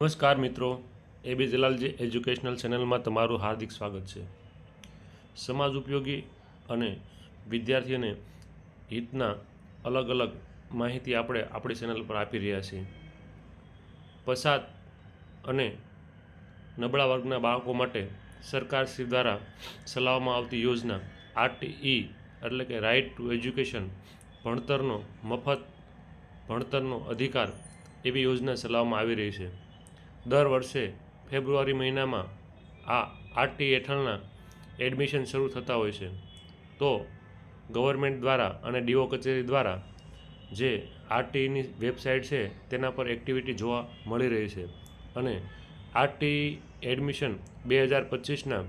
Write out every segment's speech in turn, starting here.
નમસ્કાર મિત્રો, એબી જલાલજી એજ્યુકેશનલ ચેનલમાં તમારું હાર્દિક સ્વાગત છે. સમાજ ઉપયોગી અને વિદ્યાર્થીઓને હિતના અલગ અલગ માહિતી આપણે આપણી ચેનલ પર આપી રહ્યા છીએ. પસાદ અને નબળા વર્ગના બાળકો માટે સરકાર શ્રી દ્વારા ચલાવવામાં આવતી યોજના આરટીઈ એટલે કે રાઇટ ટુ એજ્યુકેશન ભણતરનો મફત ભણતરનો અધિકાર એવી યોજના ચલાવવામાં આવી રહી છે. દર વર્ષે ફેબ્રુઆરી મહિનામાં આ આરટી હેઠળના એડમિશન શરૂ થતા હોય છે. તો ગવર્મેન્ટ દ્વારા અને ડીઓ કચેરી દ્વારા જે આરટીઈની વેબસાઇટ છે તેના પર એક્ટિવિટી જોવા મળી રહી છે. અને આરટી એડમિશન બે હજાર પચીસના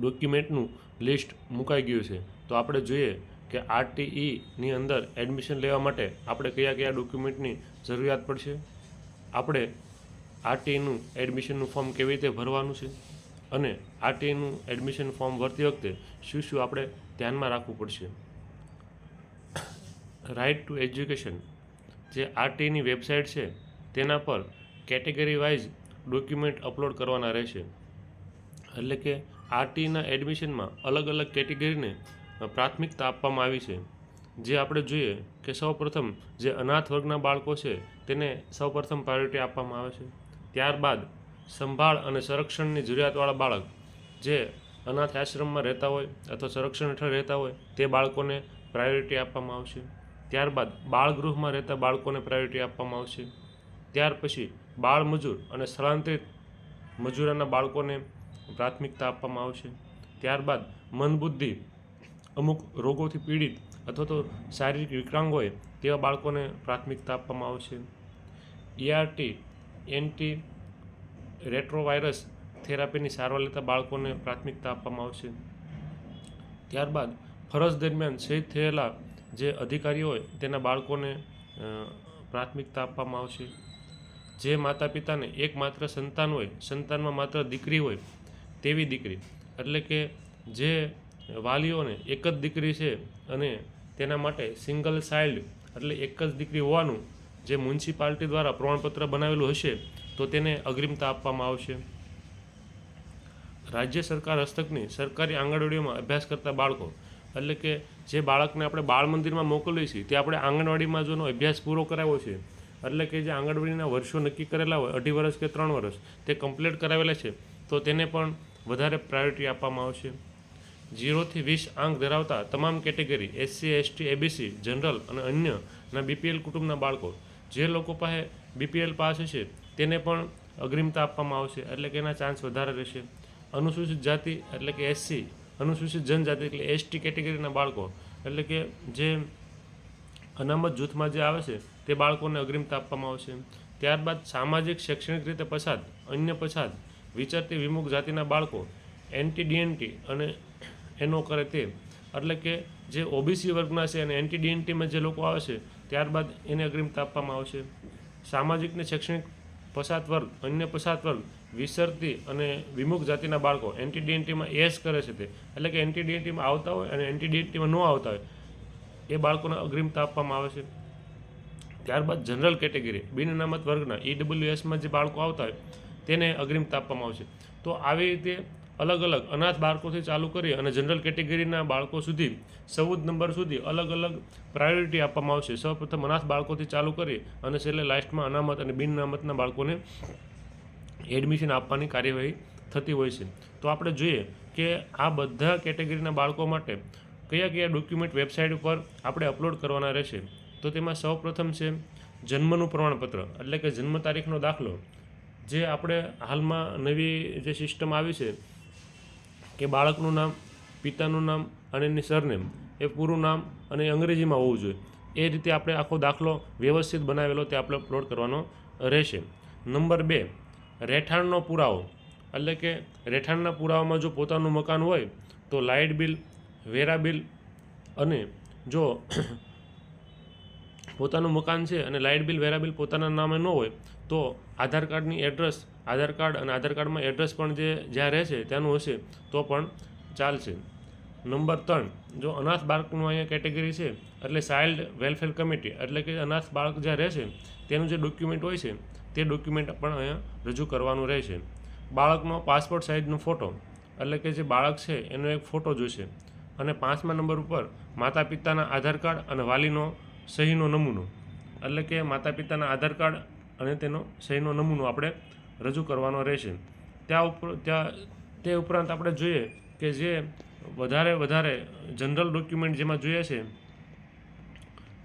ડોક્યુમેન્ટનું લિસ્ટ મુકાઈ ગયું છે. તો આપણે જોઈએ કે આરટીઈની અંદર એડમિશન લેવા માટે આપણે કયા કયા ડોક્યુમેન્ટની જરૂરિયાત પડશે? આપણે આરટીઈનું એડમિશનનું ફોર્મ કેવી રીતે ભરવાનું છે? અને આરટીઈનું એડમિશન ફોર્મ ભરતી વખતે શું શું આપણે ધ્યાનમાં રાખવું પડશે? રાઇટ ટુ એજ્યુકેશન જે આરટીની વેબસાઇટ છે, તેના પર કેટેગરી વાઇઝ ડોક્યુમેન્ટ અપલોડ કરવાના રહેશે. એટલે કે આરટીઈના એડમિશનમાં અલગ અલગ કેટેગરીને પ્રાથમિકતા આપવામાં આવી છે. જે આપણે જોઈએ કે સૌપ્રથમ જે અનાથ વર્ગના બાળકો છે, તેને સૌપ્રથમ પ્રાયોરિટી આપવામાં આવે છે. ત્યારબાદ સંભાળ અને સંરક્ષણની જરૂરિયાતવાળા બાળક જે અનાથ આશ્રમમાં રહેતા હોય અથવા સંરક્ષણ હેઠળ રહેતા હોય તે બાળકોને પ્રાયોરિટી આપવામાં આવશે. ત્યારબાદ બાળગૃહમાં રહેતા બાળકોને પ્રાયોરિટી આપવામાં આવશે. ત્યાર પછી બાળ મજૂર અને સ્થળાંતરિત મજૂરોના બાળકોને પ્રાથમિકતા આપવામાં આવશે. ત્યારબાદ મનબુદ્ધિ અમુક રોગોથી પીડિત અથવા તો શારીરિક વિકલાંગ હોય તેવા બાળકોને પ્રાથમિકતા આપવામાં આવશે. ઈઆરટી એન્ટી રેટ્રોવાયરસ થેરાપીની સારવાર લેતા બાળકોને પ્રાથમિકતા આપવામાં આવશે. ત્યારબાદ ફરજ દરમિયાન શહીદ થયેલા જે અધિકારીઓ હોય, તેના બાળકોને પ્રાથમિકતા આપવામાં આવશે. જે માતા પિતાને એક માત્ર સંતાન હોય, સંતાનમાં માત્ર દીકરી હોય, તેવી દીકરી. એટલે કે જે વાલીઓને એક જ દીકરી છે અને તેના માટે સિંગલ ચાઇલ્ડ, એટલે એક જ દીકરી હોવાનું જે મ્યુનિસિપાલિટી દ્વારા પ્રમાણપત્ર બનાવેલું હશે, તો તેને અગ્રિમતા આપવામાં આવશે. રાજ્ય સરકાર હસ્તકની સરકારી આંગણવાડીઓમાં અભ્યાસ કરતા બાળકો, એટલે કે જે બાળકને આપણે બાળ મંદિરમાં મોકલીએ છીએ, તે આપણે આંગણવાડીમાં જોનો અભ્યાસ પૂરો કરાવ્યો છે. એટલે કે જે આંગણવાડીના વર્ષો નક્કી કરેલા હોય, અઢી વર્ષ કે ત્રણ વર્ષ, તે કમ્પ્લીટ કરાવેલા છે, તો તેને પણ વધારે પ્રાયોરિટી આપવામાં આવશે. જીરોથી વીસ આંક ધરાવતા તમામ category SC ST ABC general અને અન્યના બીપીએલ કુટુંબના બાળકો જે લોકો પાસે બીપીએલ પાસ હશે, તેને પણ અગ્રિમતા આપવામાં આવશે, એટલે કે એના ચાન્સ વધારે રહેશે. અનુસૂચિત જાતિ, એટલે કે એસસી અનુસૂચિત જનજાતિ, એટલે એસટી કેટેગરીના બાળકો. એટલે કે જે અનામત જૂથમાં જે આવે છે, તે બાળકોને અગ્રિમતા આપવામાં આવશે. ત્યારબાદ સામાજિક, શૈક્ષણિક રીતે પછાત, અન્ય પછાત, વિચારતી, વિમુખ જાતિના બાળકો એન્ટી ડીએનટી અને એનો કરે તે. એટલે કે જે ઓબીસી વર્ગના છે અને એન્ટી ડીએનટીમાં જે લોકો આવે છે ત્યારબાદ એને અગ્રિમતા આપવામાં આવશે. સામાજિક ને શૈક્ષણિક પછાત વર્ગ, અન્ય પછાત વર્ગ, વિસરતી અને વિમુખ જાતિના બાળકો એન્ટી ડીએનટીમાં એસ કરે છે તે. એટલે કે એન્ટી ડીએનટીમાં આવતા હોય અને એન્ટી ન આવતા હોય, એ બાળકોને અગ્રિમતા આપવામાં આવે છે. ત્યારબાદ જનરલ કેટેગરી, બિન અનામત વર્ગના ઈડબ્લ્યુએસમાં જે બાળકો આવતા હોય, તેને અગ્રિમતા આપવામાં આવશે તો આવી રીતે અલગ અલગ અનાથ બાળકોથી ચાલુ કરી અને જનરલ કેટેગરીના બાળકો સુધી, ચૌદ નંબર સુધી અલગ અલગ પ્રાયોરિટી આપવામાં આવશે. સૌપ્રથમ અનાથ બાળકોથી ચાલુ કરી અને છેલ્લે લાસ્ટમાં અનામત અને બિન અનામતના બાળકોને એડમિશન આપવાની કાર્યવાહી થતી હોય છે. તો આપણે જોઈએ કે આ બધા કેટેગરીના બાળકો માટે કયા કયા ડોક્યુમેન્ટ વેબસાઇટ ઉપર આપણે અપલોડ કરવાના રહેશે. તો તેમાં સૌપ્રથમ છે જન્મનું પ્રમાણપત્ર, એટલે કે જન્મ તારીખનો દાખલો. જે આપણે હાલમાં નવી જે સિસ્ટમ આવી છે કે બાળકનું નામ, પિતાનું નામ અને એની સરનેમ એ પૂરું નામ અને અંગ્રેજીમાં હોવું જોઈએ. એ રીતે આપણે આખો દાખલો વ્યવસ્થિત બનાવેલો તે આપણે અપલોડ કરવાનો રહેશે. નંબર બે, રહેઠાણનો પુરાવો. એટલે કે રહેઠાણના પુરાવામાં જો પોતાનું મકાન હોય, તો લાઇટ બિલ, વેરા બિલ અને જો પોતાનું મકાન છે અને લાઇટ બિલ, વેરા બિલ પોતાના નામે ન હોય, તો આધાર કાર્ડની એડ્રેસ આધાર કાર્ડ અને આધાર કાર્ડમાં એડ્રેસ પણ જે જ્યાં રહેશે ત્યાંનું હશે, તો પણ ચાલશે. નંબર ત્રણ, જો અનાથ બાળકનું અહીંયા કેટેગરી છે, એટલે ચાઇલ્ડ વેલફેર કમિટી એટલે કે અનાથ બાળક જ્યાં રહેશે તેનું જે ડોક્યુમેન્ટ હોય છે, તે ડોક્યુમેન્ટ પણ અહીંયા રજૂ કરવાનું રહેશે બાળકનો પાસપોર્ટ સાઇઝનો ફોટો એટલે કે જે બાળક છે, એનો એક ફોટો જોઈશે અને પાંચમા નંબર ઉપર માતા પિતાના આધાર કાર્ડ અને વાલીનો સહીનો નમૂનો. એટલે કે માતા પિતાના આધાર કાર્ડ અને તેનો સહીનો નમૂનો આપણે રજૂ કરવાનો રહેશે. ત્યાં ઉપર, ત્યાં, તે ઉપરાંત આપણે જોઈએ કે જે વધારે વધારે જનરલ ડોક્યુમેન્ટ જેમાં જોઈએ છે,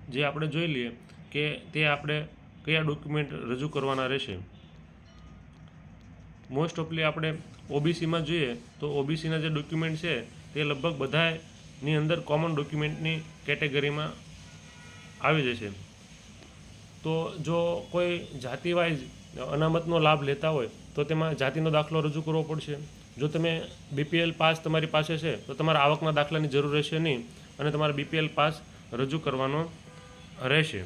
જે આપણે જોઈ લઈએ કે તે આપણે કયા ડોક્યુમેન્ટ રજૂ કરવાના રહેશે. મોસ્ટ ઓફલી આપણે ઓબીસીમાં જોઈએ તો ઓબીસીના જે ડોક્યુમેન્ટ છે, તે લગભગ બધાની અંદર કોમન ડોક્યુમેન્ટની કેટેગરીમાં આવી જશે. તો જો કોઈ જાતિવાઇઝ અનામતનો લાભ લેતા હોય, તો તેમાં જાતિનો દાખલો રજૂ કરવો પડશે. જો તમે બીપીએલ પાસ તમારી પાસે છે, તો તમારા આવકના દાખલાની જરૂર રહેશે નહીં અને તમારે બીપીએલ પાસ રજૂ કરવાનો રહેશે.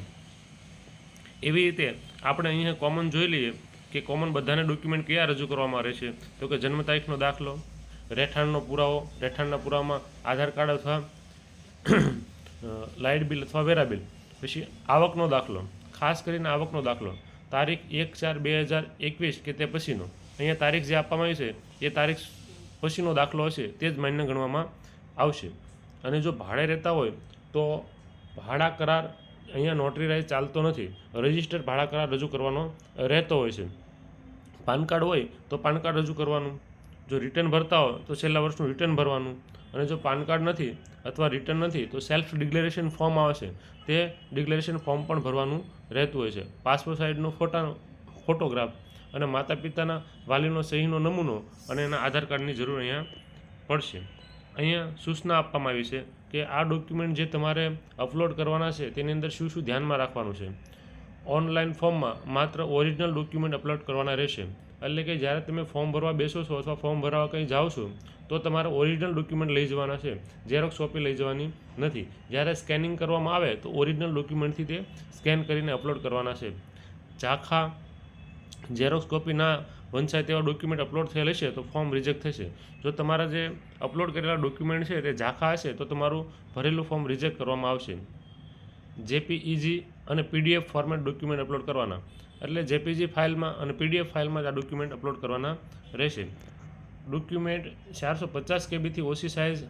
એવી રીતે આપણે અહીંયા કોમન જોઈ લઈએ કે કોમન બધાને ડોક્યુમેન્ટ કયા રજૂ કરવામાં રહેશે તો કે જન્મ તારીખનો દાખલો, રહેઠાણનો પુરાવો, રહેઠાણના પુરાવામાં આધાર કાર્ડ અથવા લાઇટ બિલ અથવા વેરા બિલ, પછી આવકનો દાખલો. ખાસ કરીને આવકનો દાખલો. તારીખ એક ચાર બે હજાર એકવીસ કે તે પછીનો. અહીંયા તારીખ જે આપવામાં આવી છે, એ તારીખ પછીનો દાખલો હશે, તે જ માન્ય ગણવામાં આવશે. અને જો ભાડે રહેતા હોય, તો ભાડા કરાર અહીંયા નોટરી ચાલતો નથી. રજિસ્ટર ભાડા કરાર રજૂ કરવાનો રહેતો હોય છે. પાન કાર્ડ હોય, તો પાન કાર્ડ રજૂ કરવાનું. જો રિટર્ન ભરતા હોય, તો છેલ્લા વર્ષનું રિટર્ન ભરવાનું. અને જો પાન કાર્ડ નથી અથવા રિટર્ન નથી, તો સેલ્ફ ડિક્લેરેશન ફોર્મ આવે છે. તે ડિક્લેરેશન ફોર્મ પણ ભરવાનું રહેતું હોય છે. પાસપોર્ટ સાઇઝનો ફોટા ફોટોગ્રાફ અને માતા પિતાના વાલીનો સહીનો નમૂનો અને એના આધાર કાર્ડની જરૂર અહીંયા પડશે. અહીંયા સૂચના આપવામાં આવી છે કે આ ડોક્યુમેન્ટ જે તમારે અપલોડ કરવાના છે, તેની અંદર શું શું ધ્યાનમાં રાખવાનું છે. ઓનલાઈન ફોર્મમાં માત્ર ઓરિજિનલ ડોક્યુમેન્ટ અપલોડ કરવાના રહેશે. એટલે કે જ્યારે તમે ફોર્મ ભરવા બેસો છો અથવા ફોર્મ ભરવા કંઈ જાઓ છો, તો તમારે ઓરિજિનલ ડોક્યુમેન્ટ લઈ જવાના છે. ઝેરોક્સ કોપી લઈ જવાની નથી. જ્યારે સ્કેનિંગ કરવામાં આવે, તો ઓરિજિનલ ડોક્યુમેન્ટથી તે સ્કેન કરીને અપલોડ કરવાના છે. ઝાખા ઝેરોક્સ કોપીના વંચાય તેવા ડોક્યુમેન્ટ અપલોડ થયેલ હશે, તો ફોર્મ રિજેક્ટ થશે. જો તમારા જે અપલોડ કરેલા ડોક્યુમેન્ટ છે, તે ઝાખા હશે, તો તમારું ભરેલું ફોર્મ રિજેક્ટ કરવામાં આવશે. જેપીઈજી અને પીડીએફ ફોર્મેટ ડોક્યુમેન્ટ અપલોડ કરવાના. એટલે જેપીજી ફાઇલમાં અને પીડીએફ ફાઇલમાં જ આ ડોક્યુમેન્ટ અપલોડ કરવાના રહેશે. ડોક્યુમેન્ટ ચારસો પચાસ કેબીથી ઓછી સાઇઝ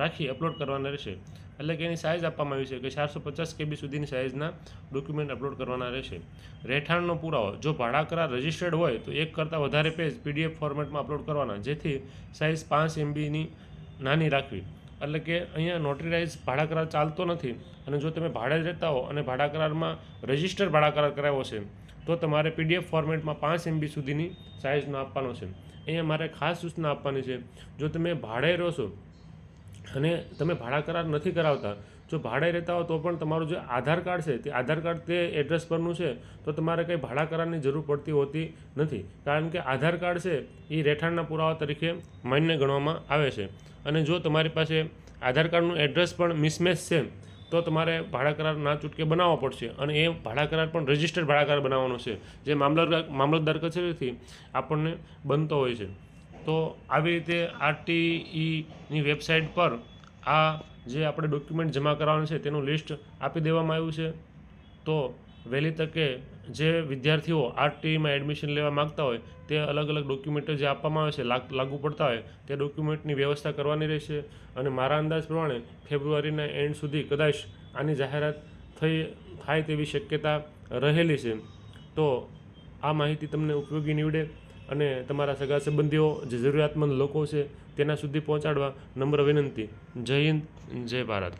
રાખી અપલોડ કરવાના રહેશે. એટલે કે એની સાઇઝ આપવામાં આવી છે કે ચારસો પચાસ કેબી સુધીની સાઇઝના ડોક્યુમેન્ટ અપલોડ કરવાના રહેશે. રહેઠાણનો પુરાવો. જો ભાડા કરાર રજિસ્ટર્ડ હોય તો એક કરતાં વધારે પેજ પીડીએફ ફોર્મેટમાં અપલોડ કરવાના. જેથી સાઇઝ પાંચ એમબીની નાની રાખવી. એટલે કે અહીંયા નોટરીરાઇઝ ભાડા કરાર ચાલતો નથી અને જો તમે ભાડે રહેતા હો અને ભાડા કરારમાં રજિસ્ટર ભાડા કરાર કરાવ્યો છે, તો તમારે પીડીએફ ફોર્મેટમાં પાંચ એમબી સુધીની સાઇઝનો આપવાનો છે. અહીંયા મારે ખાસ સૂચના આપવાની છે, જો તમે ભાડે રહો છો અને તમે ભાડા કરાર નથી કરાવતા જો ભાડે રહેતા હો તો પણ તમારું જે આધાર કાર્ડ છે તે આધાર કાર્ડ તે એડ્રેસ પરનું છે, તો તમારે કંઈ ભાડા કરારની જરૂર પડતી હોતી નથી. કારણ કે આધાર કાર્ડ છે એ રહેઠાણના પુરાવા તરીકે માન્ય ગણવામાં આવે છે. અને જો તમારી પાસે આધાર કાર્ડનું એડ્રેસ પણ મિસમેચ છે, તો તમારે ભાડા કરાર ના ચૂટકે બનાવવો પડશે. અને એ ભાડા કરાર પણ રજિસ્ટર્ડ ભાડા કરાર બનાવવાનો છે. જે મામલતદાર મામલતદાર કચેરીથી આપણને બનતો હોય છે. તો આવી રીતે આરટીઈની વેબસાઇટ પર આ જે આપણે ડોક્યુમેન્ટ જમા કરાવવાનું છે તેનું લિસ્ટ આપી દેવામાં આવ્યું છે. તો વહેલી તકે જે વિદ્યાર્થીઓ આરટીઈમાં એડમિશન લેવા માગતા હોય, તે અલગ અલગ ડોક્યુમેન્ટો જે આપવામાં આવે છે, લાગુ પડતા હોય, તે ડોક્યુમેન્ટની વ્યવસ્થા કરવાની રહેશે. અને મારા અંદાજ પ્રમાણે ફેબ્રુઆરીના એન્ડ સુધી કદાચ આની જાહેરાત થઈ, થાય તેવી શક્યતા રહેલી છે. તો આ માહિતી તમને ઉપયોગી નીવડે અને તમારા સગા સંબંધીઓ જે જરૂરિયાતમંદ લોકો છે તેના સુધી પહોંચાડવા નમ્ર વિનંતી. જય હિન્દ જય ભારત.